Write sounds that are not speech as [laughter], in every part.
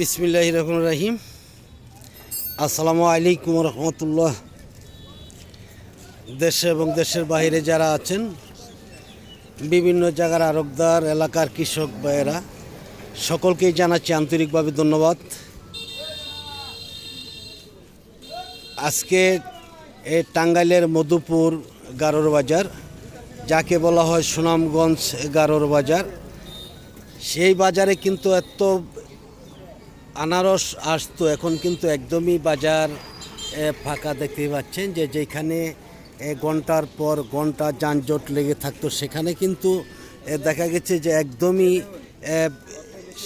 বিসমিল্লাহ রহমান রাহিম। আসসালামু আলাইকুম রহমতুল্লাহ। দেশে এবং দেশের বাইরে যারা আছেন, বিভিন্ন জায়গার আরবদার, এলাকার কৃষক ভাইয়েরা, সকলকেই জানাচ্ছি আন্তরিকভাবে ধন্যবাদ। আজকে এই টাঙ্গাইলের মধুপুর গারোর বাজার, যাকে বলা হয় সুনামগঞ্জ গারোর বাজার, সেই বাজারে কিন্তু এত আনারস আসতো এখন কিন্তু একদমই বাজার ফাঁকা দেখতে পাচ্ছেন যে যেখানে ঘণ্টার পর ঘণ্টা যানজট লেগে থাকতো সেখানে কিন্তু দেখা গেছে যে একদমই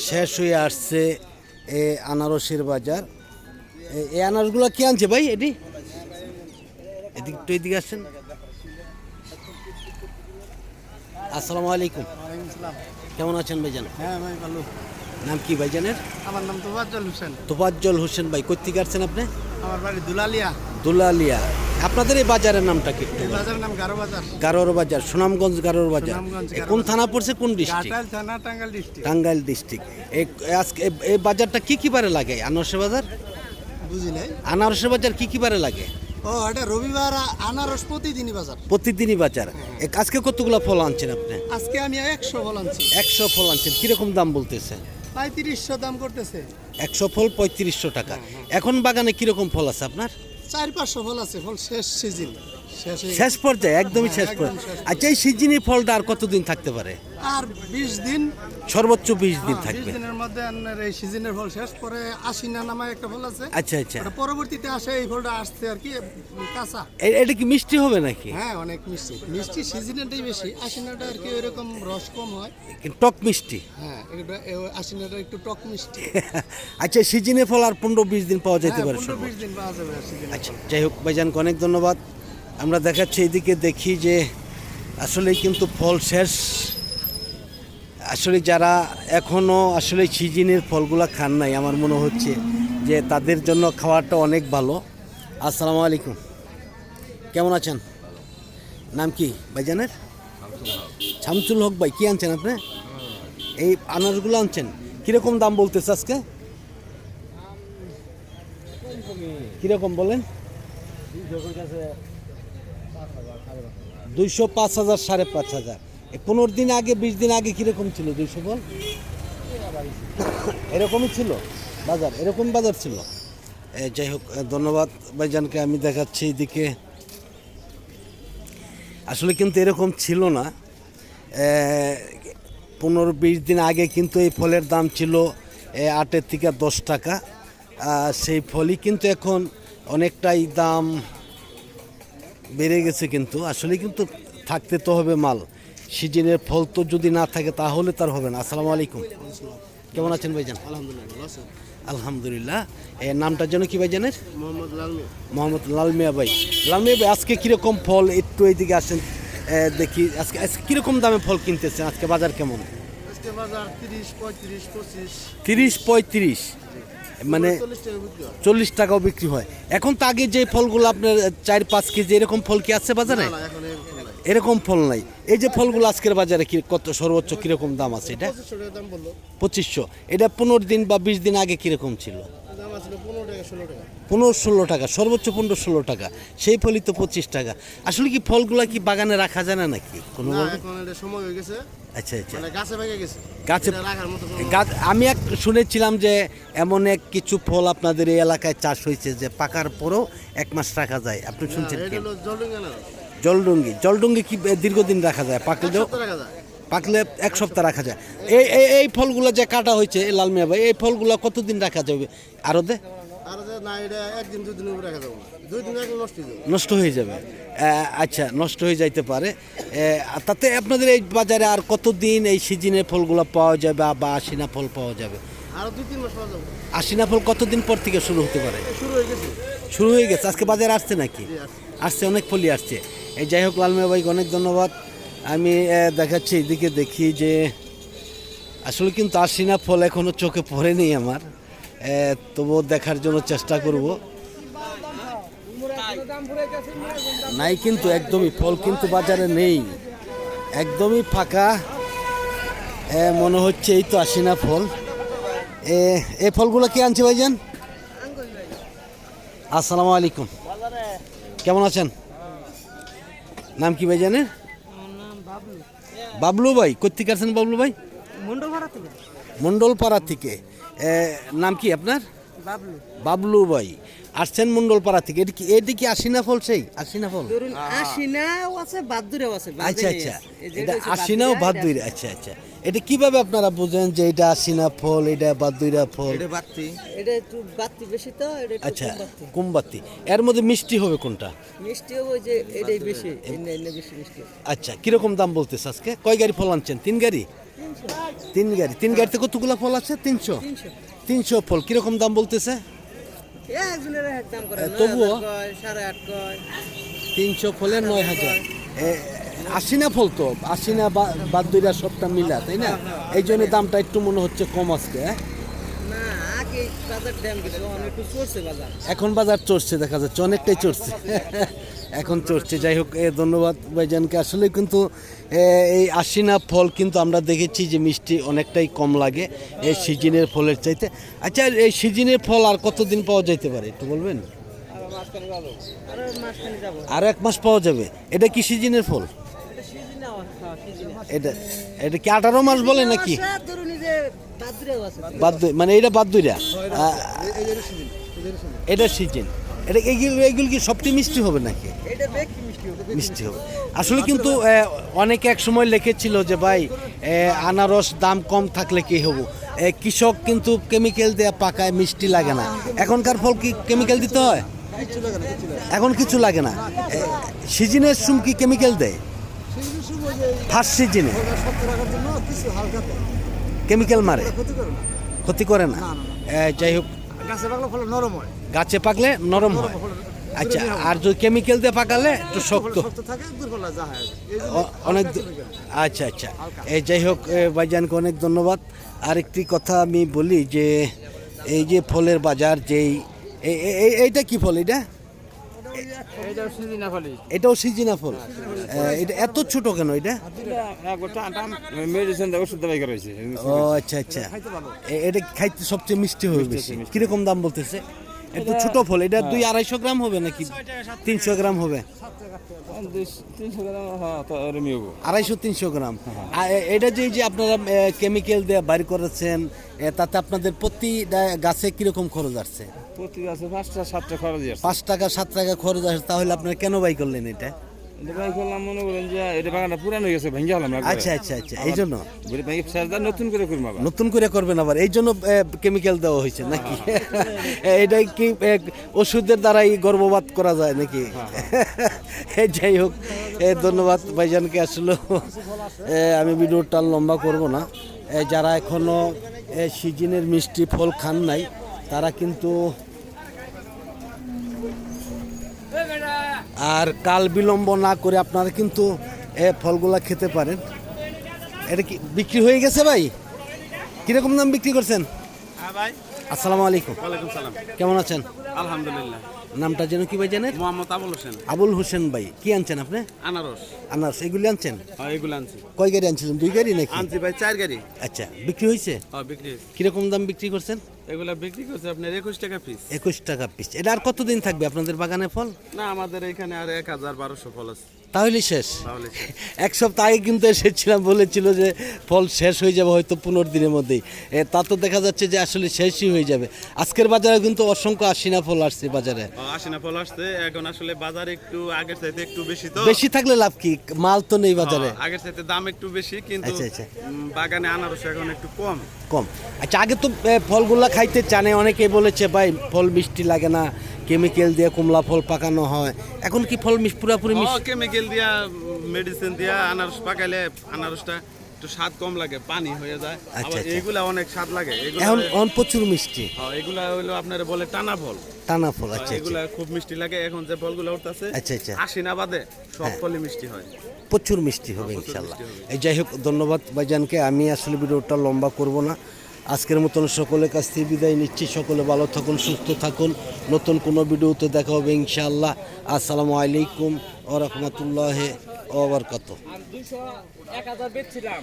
শেষ হয়ে আসছে এ আনারসের বাজার। এই আনারসগুলো কে আনছে ভাই এটি? এদিক একটু এদিকে আসছেন আসসালামু আলাইকুম। কেমন আছেন ভাইজান? হ্যাঁ ভাই ভালো। নাম কি ভাইজানের? আমার নাম তোফাজ্জল হোসেন। তোফাজ্জল হোসেন ভাই কোথেকে আসছেন আপনি? আমার বাড়ি দুলালিয়া। দুলালিয়া। আপনাদের এই বাজারের নামটা কি বাজারের নাম গারো বাজার। গারোর বাজার সুনামগঞ্জ গারোর বাজার। কোন থানা পড়ছে কোন ডিস্ট্রিক্ট থানা টাঙ্গাইল ডিস্ট্রিক্ট টাঙ্গাইল ডিস্ট্রিক্ট এই আজকে এই বাজারটা কি কি বারে লাগে? আনারসে বাজার? বুঝি নাই। আনারসে বাজার কি কি বারে লাগে? ও এটা রবিবার আনারস প্রতিদিনই বাজার। প্রতিদিনই বাজার। এ আজকে কতগুলো ফল আনছেন আপনি? আজকে আমি একশো ফল আনছি। একশো ফল আনছেন। কীরকম দাম বলতেছে? পঁয়ত্রিশশো দাম করতেছে। একশো ফল পঁয়ত্রিশশো টাকা। এখন বাগানে কীরকম ফল আছে আপনার? চার পাঁচশো ফল আছে ফল শেষ সিজন। শেষ শেষ পর্যায়ে একদমই হ্যাঁ, শেষ পর্যায়ে আচ্ছা এই সিজনি ফলটা আর কতদিন থাকতে পারে? আর বিশ দিন। সর্বোচ্চ বিশ দিন হ্যাঁ, থাকবে। দিনের মধ্যে এই সিজনের ফল শেষ পরে আশিনা নামায় একটা ফল আছে। আচ্ছা আচ্ছা। পরবর্তীতে আসে এই ফলটা আসছে আর কি কাঁচা। এটা কি মিষ্টি হবে নাকি? হ্যাঁ অনেক মিষ্টি। মিষ্টি সিজনেরটাই বেশি। আশিনাটা আর কি ওইরকম রস কম হয়। টক মিষ্টি। হ্যাঁ আশিনাটা একটু টক মিষ্টি। [laughs] আচ্ছা সিজনে ফল আর পনেরো বিশ দিন পাওয়া যেতে হ্যাঁ, পারে পনেরো বিশ দিন পাওয়া যাবে আচ্ছা যাই হোক ভাইজানকে অনেক ধন্যবাদ। আমরা দেখাচ্ছি এইদিকে দেখি যে আসলে কিন্তু ফল শেষ। আসলে যারা এখনও আসলে সিজিনের ফলগুলো খান নাই, আমার মনে হচ্ছে যে তাদের জন্য খাওয়াটা অনেক ভালো। আসসালামু আলাইকুম। কেমন আছেন? নাম কি ভাইজানের? শামসুল হক ভাই, কী আনছেন আপনি? এই আনারসগুলো আনছেন। কীরকম দাম বলতেছে আজকে? কীরকম বলেন? দুইশো পাঁচ হাজার, সাড়ে পাঁচ হাজার। পনেরো দিন আগে, বিশ দিন আগে কীরকম ছিল দুইশো বল? এরকমই ছিল। বাজার, এরকম বাজার ছিল। যাই হোক ধন্যবাদ ভাইজানকে, আমি দেখাচ্ছি এইদিকে আসলে কিন্তু এরকম ছিল না। পনেরো, বিশ দিন আগে কিন্তু এই ফলের দাম ছিল আটের থেকে দশ টাকা। সেই ফলই কিন্তু এখন অনেকটাই দাম বেড়ে গেছে কিন্তু আসলে কিন্তু থাকতে তো হবে মাল। সিজনের ফল তো যদি না থাকে তাহলে তার হবে না। আসসালামু আলাইকুম। কেমন আছেন ভাইজান? আলহামদুলিল্লাহ আলহামদুলিল্লাহ। এর নামটা যেন কি ভাইজানের? মোহাম্মদ লালমি মোহাম্মদ লালমিয়া ভাই। লালমিয়া ভাই আজকে কীরকম ফল একটু এইদিকে আসেন দেখি আজকে আজকে কীরকম দামে ফল কিনতেছেন? আজকে বাজার কেমন? আজকে বাজার তিরিশ পঁয়ত্রিশ পঁচিশ। তিরিশ পঁয়ত্রিশ। মানে চল্লিশ টাকাও বিক্রি হয়। এখন তো আগে যে ফলগুলো আপনার চার পাঁচ কেজি এরকম ফল কি আছে বাজারে। এরকম ফল নাই। এই যে ফলগুলো আজকের বাজারে কি কত সর্বোচ্চ কীরকম দাম আছে এটা? পঁচিশশো এটা পনেরো দিন বা বিশ দিন আগে কীরকম ছিল? পনেরো ষোলো টাকা। সর্বোচ্চ পনেরো ষোলো টাকা। সেই ফলই তো পঁচিশ টাকা। আসলে কি ফলগুলো কি বাগানে রাখা যায় না নাকি? কোনো সময় হয়ে গেছে। আচ্ছা আচ্ছা। মানে গাছে ভেঙে গেছে। আমি এক শুনেছিলাম যে এমন এক কিছু ফল আপনাদের এই এলাকায় চাষ হয়েছে যে পাকার পরও এক মাস রাখা যায়। আপনি শুনছেন জলডুঙ্গা জলডুঙ্গি। কি দীর্ঘদিন রাখা যায়? পাকলেও পাকলে এক সপ্তাহ রাখা যায়। এই এই ফলগুলো যে কাটা হয়েছে লাল মিয়া ভাই এই ফলগুলো কতদিন রাখা যাবে? আরও দে। আর যে না এটা একদিন দুই দিন উপরে রাখা যাবে না। দুই দিন আগে নষ্ট হয়ে যাবে। নষ্ট হয়ে যাবে। আচ্ছা নষ্ট হয়ে যাইতে পারে। তাতে আপনাদের এই বাজারে আর কতদিন এই সিজনের ফলগুলো পাওয়া যাবে বা- আশিনা ফল পাওয়া যাবে? আরও দুই তিন মাস পাওয়া যাবে। আশিনা ফল কতদিন পর থেকে শুরু হতে পারে? শুরু হয়ে গেছে। শুরু হয়ে গেছে? আজকে বাজারে আসছে নাকি? আসছে। অনেক ফলই আসছে। এই যাই হোক লালমিয়া ভাইকে অনেক ধন্যবাদ। আমি দেখাচ্ছি এদিকে দেখি যে আসলে কিন্তু আশিনা ফল এখনও চোখে পড়েনি আমার। তবুও দেখার জন্য চেষ্টা করব। নাই কিন্তু একদমই ফল কিন্তু বাজারে নেই। একদমই ফাঁকা। মনে হচ্ছে এই তো আসি না ফল। এ ফলগুলো কি আনছে ভাইজান? আসসালামু আলাইকুম। কেমন আছেন? নাম কি ভাইজানের? বাবলু। ভাই কোথেকে আছেন বাবলু ভাই? মন্ডলপাড়া থেকে। এ, নাম কি আপনার? বাবলু। বাবলু ভাই। আসছেন মন্ডলপাড়া থেকে। এটি কি এটি কি আশিনা ফল সেই? আশিনা ফল? আশিনাও আছে বাদুরেও আছে আচ্ছা আচ্ছা। এটা আশিনাও বাদুইরা আচ্ছা। আচ্ছা এটা কীভাবে আপনারা বুঝেন যে এটা আশিনা ফল এটা বাদুইরা ফল? এটা বাতি এটা একটু বাত্তি বেশি তো এটা আচ্ছা কম। কুমবাতি এর মধ্যে মিষ্টি হবে কোনটা? মিষ্টি হবে যে এটাই বেশি এনে এনে বেশি মিষ্টি। আচ্ছা কীরকম দাম বলতেছে আজকে? কয় গাড়ি ফল আনছেন? তিন গাড়ি? তিন গাড়ি। তিন গাড়িতে কতগুলো ফল আছে? তিনশো। তিনশো। ফল। কীরকম দাম বলতেছে? তবুও? তিনশো ফলের নয় হাজার। এ, আশিনা ফল তো। আশিনা বা- বাদুইরা সবটা মিলা তাই না? এই জন্য দামটা একটু মনে হচ্ছে কম আজকে হ্যাঁ? না এখন বাজার। চড়ছে দেখা যাচ্ছে অনেকটাই চড়ছে। এখন চড়ছে যাই হোক ধন্যবাদ ভাইজানকে। আসলে কিন্তু এই আশিনা ফল কিন্তু আমরা দেখেছি যে মিষ্টি অনেকটাই কম লাগে এই সিজনের ফলের চাইতে। আচ্ছা এই সিজনের ফল আর কতদিন পাওয়া যাইতে পারে, একটু বলবেন? আরও এক মাস পাওয়া যাবে। এটা কি সিজনের ফল? এটা এটা কি আঠারো মাস বলে নাকি? বাদ্য মানে এটা বাদ্যুরা এটা সিজন। এটা এইগুলো এইগুলো কি সবটি মিষ্টি হবে নাকি? মিষ্টি হবে আসলে কিন্তু অনেকে এক সময় লিখেছিল যে ভাই আনারস দাম কম থাকলে কি হব? কৃষক কিন্তু কেমিক্যাল দেওয়া পাকায় মিষ্টি লাগে না। এখনকার ফল কি কেমিক্যাল দিতে হয়? এখন কিছু লাগে না। সিজনের সুম কি কেমিক্যাল দেয়? ফার্স্ট সিজনে কেমিক্যাল মারে। ক্ষতি করে না। যাই হোক গাছে পাকলে ফলে নরম হয়। গাছে পাকলে নরম হয়। আচ্ছা আর যদি কেমিক্যাল দিয়ে পাকালে একটু শক্ত। হয় অ- অনেক আচ্ছা আচ্ছা। এই যাই হোক ভাইজানকে অনেক ধন্যবাদ। আরেকটি কথা আমি বলি যে এই যে ফলের বাজার যেই এইটা কি ফল এটা? এটাও সিজিনা ফল এটা এত ছোট কেন এটা? ও আচ্ছা আচ্ছা। এটা খাইতে সবচেয়ে মিষ্টি হবে বেশি। কীরকম দাম বলতেছে? এটা ছোট ফল এটা দুই আড়াইশো গ্রাম হবে নাকি? তিনশো গ্রাম হবে। হ্যাঁ আড়াইশো তিনশো গ্রাম। আর এটা যে যে আপনারা কেমিক্যাল দিয়ে বাইর করেছেন তাতে আপনাদের প্রতি গাছে কীরকম খরচ আসছে? প্রতি গাছে পাঁচটা সাতটা খরচ আসছে। পাঁচ টাকা সাত টাকা খরচ আসছে তাহলে আপনারা কেন বাই করলেন এটা? ভাই করলাম মনে করেন যে এটা বাগানটা পুরানো হয়ে গেছে ভেঙে হলাম আচ্ছা আচ্ছা আচ্ছা এই জন্য? নতুন করে করব আবার। নতুন করে করবেন আবার এই জন্য কেমিক্যাল দেওয়া হয়েছে নাকি? এটাই কি ওষুধের দ্বারাই গর্ভপাত করা যায় নাকি? এ, যাই হোক ধন্যবাদ ভাইজানকে আসলে আমি ভিডিওটা লম্বা করব না। যারা এখনও সিজনের মিষ্টি ফল খান নাই তারা কিন্তু আর কাল বিলম্ব না করে আপনারা কিন্তু এ ফলগুলা খেতে পারেন। এটা কি বিক্রি হয়ে গেছে ভাই? কীরকম দাম বিক্রি করছেন? হ্যাঁ ভাই। আসসালামু আলাইকুম। ওয়ালাইকুম সালাম। কেমন আছেন? আলহামদুলিল্লাহ। নামটা যেন কি ভাই জানেন? মোহাম্মদ আবুল হোসেন। আবুল হোসেন ভাই। কি আনছেন আপনি? আনারস। আনারস এগুলি আনছেন? হ্যাঁ এগুলো আনছি। কয় গাড়ি আনছিলেন দুই গাড়ি নাকি? আনছি ভাই চার গাড়ি। আচ্ছা বিক্রি হয়েছে? হ্যাঁ বিক্রি। কীরকম দাম বিক্রি করছেন? এগুলা বিক্রি করছে আপনার একুশ টাকা পিস একুশ টাকা পিস এটা আর কতদিন থাকবে আপনাদের বাগানে ফল? না আমাদের এখানে আর এক হাজার বারোশো ফল আছে। তাহলে শেষ। এক সপ্তাহ আগে কিন্তু এসেছিলাম বলেছিল যে ফল শেষ হয়ে যাবে হয়তো পনেরো দিনের মধ্যেই। তা তো দেখা যাচ্ছে যে আসলে শেষই হয়ে যাবে। আজকের বাজারে কিন্তু অসংখ্য আশিনা ফল আসছে বাজারে। আশিনা ফল আসছে এখন আসলে বাজার একটু আগের চাইতে একটু বেশি তো। বেশি থাকলে লাভ কি? মাল তো নেই বাজারে। আগের চাইতে দাম একটু বেশি কিন্তু আচ্ছা, আচ্ছা। বাগানে আনারস এখন একটু কম। কম। আচ্ছা আগে তো ফলগুলো খাইতে চানে অনেকে বলেছে ভাই ফল মিষ্টি লাগে না কেমিক্যাল দিয়ে কমলা ফল পাকানো হয়। এখন কি ফল মিশ পুরাপুরি মিশ? কেমিক্যাল দিয়া মেডিসিন দিয়া আনারস পাকাইলে আনারসটা একটু স্বাদ কম লাগে পানি হয়ে যায়। আচ্ছা, আবার আচ্ছা। এগুলা অনেক স্বাদ লাগে। এখন এখন প্রচুর মিষ্টি। হ্যাঁ, এগুলা হলো আপনার বলে টানা ফল টানা ফল আচ্ছা। আচ্ছা এগুলা খুব মিষ্টি লাগে। এখন যে ফলগুলো উঠতেছে আচ্ছা, আচ্ছা। আশি না বাদে সব ফলই মিষ্টি হয়। প্রচুর মিষ্টি হবে ইনশাল্লাহ। এই যাই হোক ধন্যবাদ ভাইজানকে। আমি আসলে ভিডিওটা লম্বা করব না। আজকের মতন সকলের কাছ থেকে বিদায় নিচ্ছি। সকলে ভালো থাকুন সুস্থ থাকুন। নতুন কোনো ভিডিওতে দেখা হবে ইনশাআল্লাহ আসসালামু আলাইকুম ও রহমতুল্লাহ হাজার বেচছিলাম।